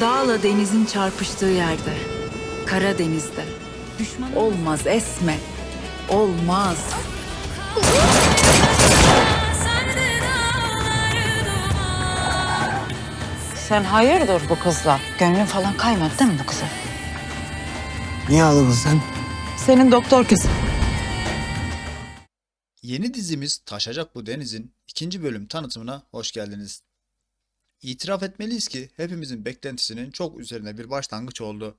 Dağla denizin çarpıştığı yerde, Karadeniz'de. Düşman olmaz Esme. Olmaz. Sen hayırdır bu kızla? Gönlün falan kaymadı değil mi bu kıza? Niye ağladın sen? Senin doktor kızın. Yeni dizimiz Taşacak Bu Deniz'in ikinci bölüm tanıtımına hoş geldiniz. İtiraf etmeliyiz ki hepimizin beklentisinin çok üzerine bir başlangıç oldu.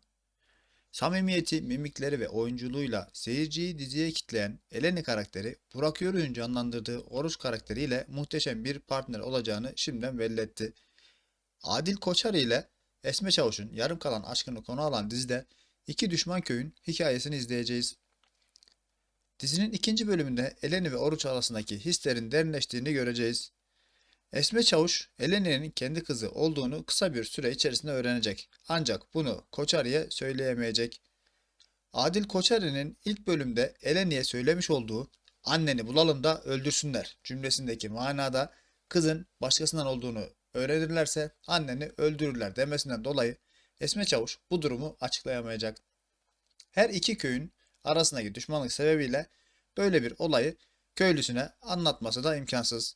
Samimiyeti, mimikleri ve oyunculuğuyla seyirciyi diziye kitleyen Eleni karakteri Burak Yörük'ün canlandırdığı Oruç karakteriyle muhteşem bir partner olacağını şimdiden belli etti. Adil Koçarı ile Esme Çavuş'un yarım kalan aşkını konu alan dizide iki düşman köyün hikayesini izleyeceğiz. Dizinin ikinci bölümünde Eleni ve Oruç arasındaki hislerin derinleştiğini göreceğiz. Esme Çavuş, Eleni'nin kendi kızı olduğunu kısa bir süre içerisinde öğrenecek. Ancak bunu Koçarı'ya söyleyemeyecek. Adil Koçarı'nın ilk bölümde Eleni'ye söylemiş olduğu anneni bulalım da öldürsünler cümlesindeki manada kızın başkasından olduğunu öğrenirlerse anneni öldürürler demesinden dolayı Esme Çavuş bu durumu açıklayamayacak. Her iki köyün arasındaki düşmanlık sebebiyle böyle bir olayı köylüsüne anlatması da imkansız.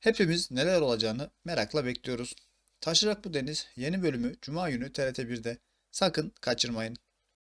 Hepimiz neler olacağını merakla bekliyoruz. Taşacak bu deniz yeni bölümü Cuma günü TRT 1'de. Sakın kaçırmayın.